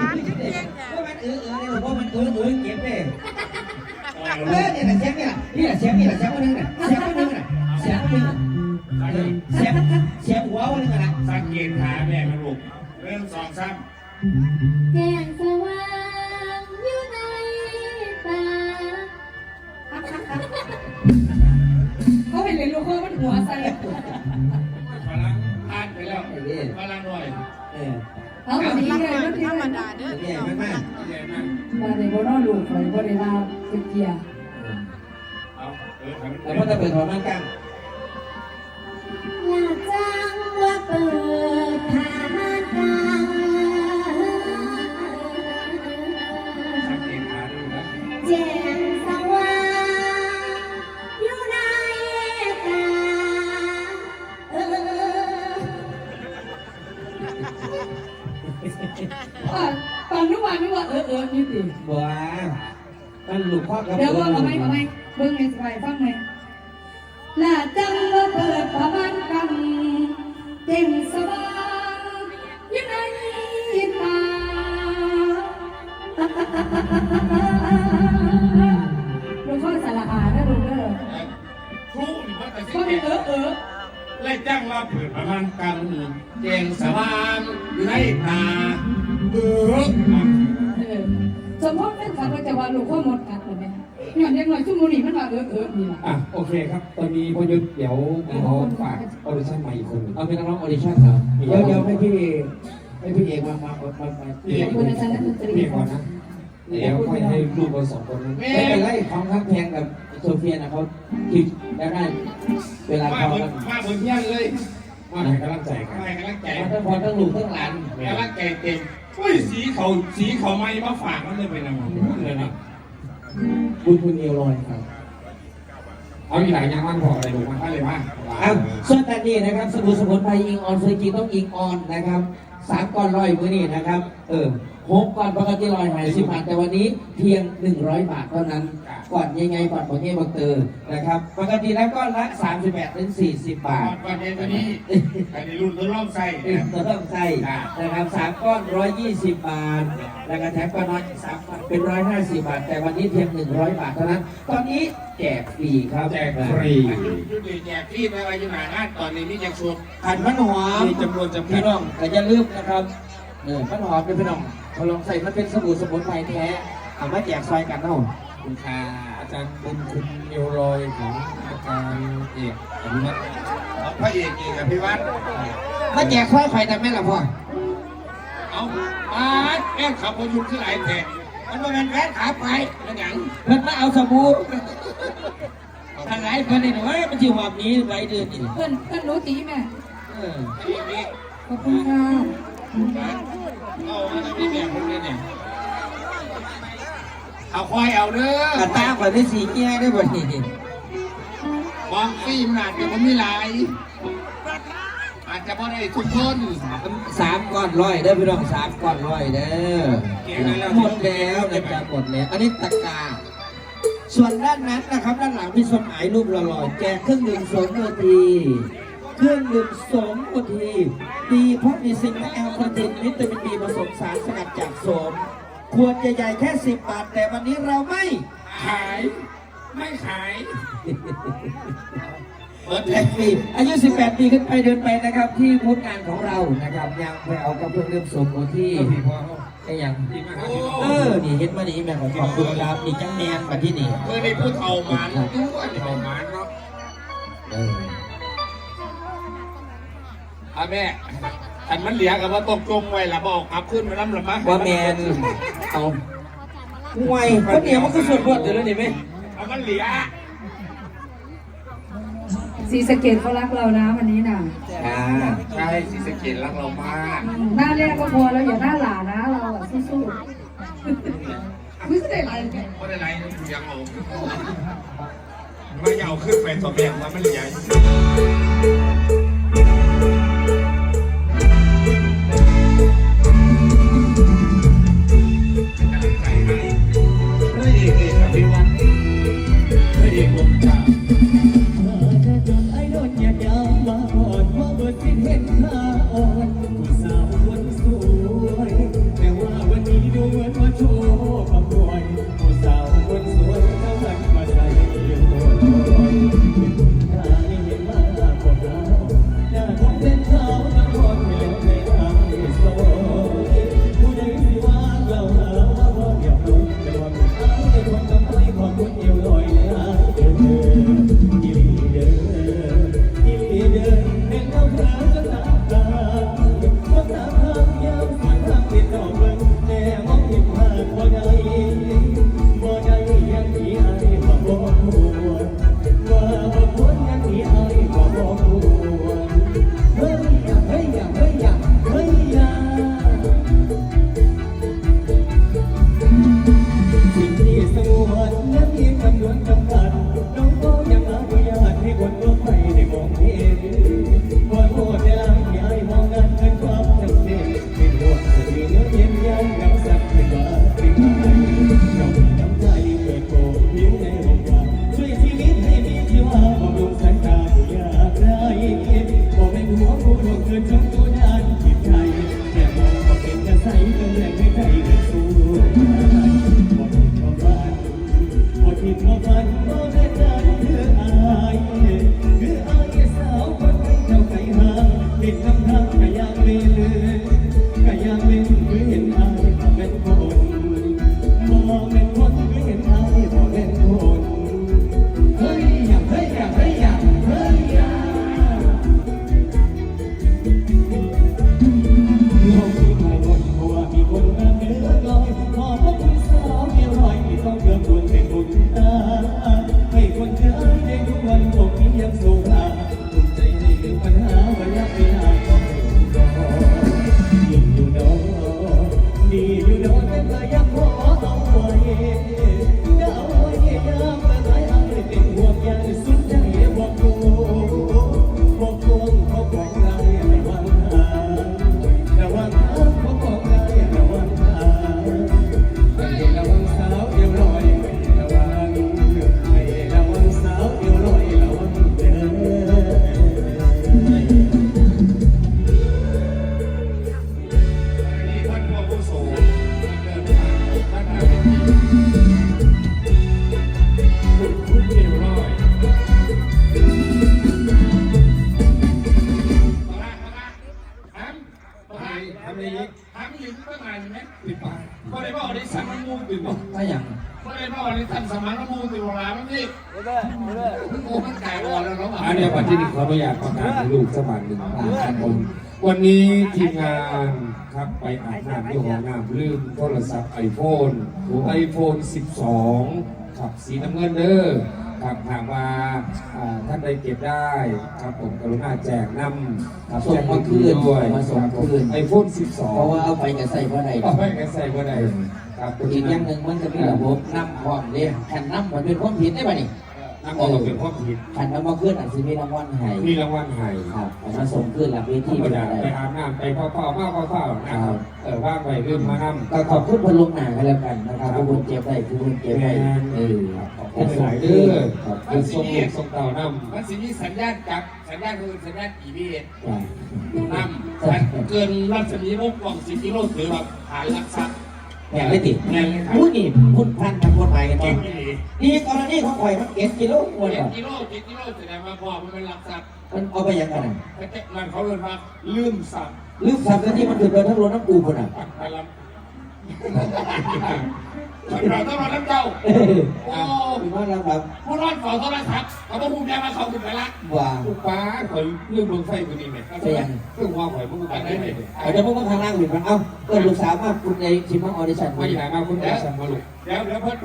ว่ามันเออเออเนี่ยว่ามันเออเออเก็บเลยเออเนี่ยนะเสียงเนี่ยนี่แหละเสียงนี่แหละเสียงคนนึงน่ะเสียงคนนึงน่ะเสียงคนนึงน่ะเออเสียงเสียงหัวคนนึงน่ะนะสังเกตขาแม่มันลูกเรื่องสองซ้แก้งสว่างอยู่ในตาเขาเห็นเลยลูกเขามันหัวใส่พลังผ่านไปแล้วพลังหน่อย เออเอาแบบนี้เลย โบนอลูกคอยโบได้ลาเป็นเกียร์เอาเออทำแล้วพอจะเปิดหัวมันกลาง อยากจังว่าเปิด ออเออนี่สิบัวมันหลุดข้อกับเดี๋ยวว่าเอาไหมเอาไหมเบิ่งในสบายฟังไหมลาจังว่าเปิดประมาณกันเต็มสว่างอยู่ในตาลูกพ่อสารอานะลูกเด้อทุกนี่ว่าแต่สิก็มีเออเออไล่จ้างว่าเปิดประมาณกันแจงสว่างในตาเออเออ สมมติเป็นขับว่าจะว่าลูกพ่อหมดกัดเลยไหมย้อนยังหน่อยชั่วโมงนี้มันว่าเออเออนี่ล่ะอะโอเคครับตอนนี้พอยุทธเดี๋ยวเขาฝากออดิชั่นใหม่อีกคนหนึ่งเอาเป็นนักร้องออดิชั่นเหรอเดี๋ยวเดี๋ยวให้พี่ให้พี่เอกมามามามาขอบคุณอาจารย์นักดนตรีเรียกก่อนนะเดี๋ยวค่อยให้ลูกเราสองคนนั้นไม่เป็นไรของทักแพงกับโซเฟียนะเขาคิดได้ได้เวลามาเขาบนมาบนเพี้ยนเลยมาให้กำลังใจกันมาให้กำลังใจทั้งพอทั้งลูกทั้งหลานกำลังใจเต็ม อุ้ยสีเขาสีเขาไม่มาฝากมันเลยไปนะมันเลยนะบุญคุณเอวลอยครับเอาอีกหลายอย่างมันพออะไรลูกมามาเลยมาอ้าวส่วนอันนี้นะครับสมุนสมุนไพรอิงออนเซอร์กีต้องอิงออนนะครับสามก้อนร้อยมือนี่นะครับ เออ หกก้อนปกติร้อยหายสิบบาทแต่วันนี้เพียงหนึ่งร้อยบาทเท่านั้น ก่อนยังไงก่อนของเงี้ยบังเตอร์นะครับ ปกติแล้วก้อนละสามสิบแปดถึงสี่สิบบาทก่อนเย็นวันนี้อันนี้รุ่นทดลองใส่เออตัวต้องใส่นะครับสามก้อนร้อยยี่สิบบาทแล้วก็แถมก้อนน้อยสามก้อนเป็นร้อยห้าสิบบาท แต่วันนี้เพียงหนึ่งร้อยบาทเท่านั้น ตอนนี้แจกฟรีครับแจกฟรียุติแจกที่ไปไว้อยู่หน้างานตอนนี้นี่ยังชวนขันมันหอมมีจำนวนจำกัพี่ดน้องแต่อย่าลืมนะครับ เออมันหอมเป็นพี่น้องเขาลองใส่มันเป็นสบู่สมุนไพรแท้เอามาแจกซอยกันเนาะคุณค่าอาจารย์บุญคุณเอวลอยของอาจารย์เอกอนุวัฒน์พระเอกเอกกับพี่วัดมาแจกซอยไข่แต่แม่ละพ่อเอาอาแอบขับพยุทธ์ขึ้นหลายแผ่นมันว่าเป็นแพ้ขาไปแล้วหยังเพิ่นมาเอาสบู่อะไรเพิ่นนี่เฮ้ยมันจิหอมนี้ไว้เดือนนี่เพื่อนเพื่อนรู้ตีแม่เออนี่นี่ขอบคุณค่ะ เอาแล้วจะมีแบบพวกนี้เนี่ยเอาควายเอาเด้อกระตาข่อยได้สีแง่ได้บ่นี่มองฟิล์มอาจจะมันไม่หลายอาจจะไม่ได้ทุกคนสามก้อนร้อยเด้อพี่น้องสามก้อนร้อยเด้อหมดแล้วนะจ๊ะหมดแล้วอันนี้ตะกร้าส่วนด้านนั้นนะครับ ด้านหลังมีสมหมายรูปหล่อๆแจกเครื่องดื่มสมโอที เครื่องดื่มสมโอทีดีเพราะมีซิงค์และแอลคาทินวิตามินดีผสมสารสกัดจากโสมขวดใหญ่ๆแค่ 10 บาท แต่วันนี้เราไม่ขาย ไม่ขายเปิดแพ็กฟรีอายุ 18 ปีขึ้นไปเดินไปนะครับ ที่บูธงานของเรานะครับ ยังไปเอากับเครื่องดื่มสมโอทีไอ้ยังเออนี่เห็นมานี่แม่ขอขอบคุณครับนี่จังแมนมาที่นี่เมื่อได้พูดเท่ามันด้วยเท่ามันเนาะเอออะแม่อันมันเหลียกับว่าตกจมไว้ละบอกอับขึ้นมาล้ำละมั้งว่าแมนเอาห่วยคนเดียวมันก็ส่วนบทอยู่แล้วนี่ไหมเอามันเหลียสีสะเกตเขารักเรานะวันนี้น่ะอ่าใช่สิสะเกตรักเรามากหน้าแรกก็พอแล้วอย่าหน้าหลานะเราอะสู้ๆไม่ได้ไรแกไม่ได้ไรเสียงเอาไม่เอาขึ้นไปตัวแบงว่ามันเหลีย อ่อน นแอ้มันกลายอ่อนแล้วเนาะอันเนี้ยปัจจุบันเขาไม่อยากประกาศให้ลูกสมัครหนึ่งครับผมวันนี้ทีมงานครับไปอาบน้ำที่ห้องน้ำลืมโทรศัพท์ไอโฟนไอโฟน 12 ครับสีน้ำเงินเด้อครับหากว่าอ่าท่านใดเก็บได้ครับผมกรุณาแจกนำครับส่งมาคืนด้วยมาส่งคืนไอโฟน 12 เพราะว่าเอาไปจะใส่ว่าใดเอาไปกันใส่ว่าใดครับอีกอย่างหนึ่งมันจะมีระบบน้ำพร้อมเลยขันน้ำมันเป็นความผิดได้ป่ะนี่ น้ำออกเป็นความผิดขันน้ำมาขึ้นอาจจะมีรางวัลให้มีรางวัลให้ครับเอามาส่งขึ้นหลังเวธรทีรมไปดาได้ไปอาบน้ำไปเฝ้าๆมากเฝ้าๆนะครับเออว่างไปเรื่องมานำก็ขอบคุณพลงหนากันแล้วกันนะครับผู้คนเจ็บได้ผู้คนเจ็บได้เออขอบคุณหลายเด้อครับเป็นทรงลูกทรงเต่านำมันสิมีสัญญาณจับสัญญาณคือสัญญาณ EBS จ้ะนำเกินรัศมีวงกว้าง10กิโลถือว่าฐานลักทรัพย์ แม่ไม่ติดแม่เลยครับพูดนี่พูดพันทางกฎหมายกันเก่ต่งอดีนี่กรณีของข่อยมันเก็บกิโลอ้วนเจ็ก่ดอนกิโลเจ็ดกิโลแสดงว่าพ่อมันเป็นลักทรัพย์มันเอาไปยังไงน่ะแต่เจ็ดนั่นเขาเรียกว่าลืมทรัพย์ลืมทำกันที่มันถือเป็นทั้งรถน้ำกูคนอะ ไปรับเราต้องรอน้ำเจ้า เออโอ้ถือว่าเราแบบผู้รอดฝ่อโทรศัพท์เขาบอกภูมิใจมาเขาขึ้นไปละว่าลูกป้าข่อยเรื่องเมืองไฟคนนี้เนี่ยใช่ยังเรื่องว่าข่อยมึงไปได้ไหมอาจจะพวกข้างล่างหรือมันเอ้าก็ลูกสาวมากคุณในชิมมาออดิชั่นไม่ไหนมาคุณแม่สั่งมาลูกเดี๋ยวเดี๋ยวเพิ่น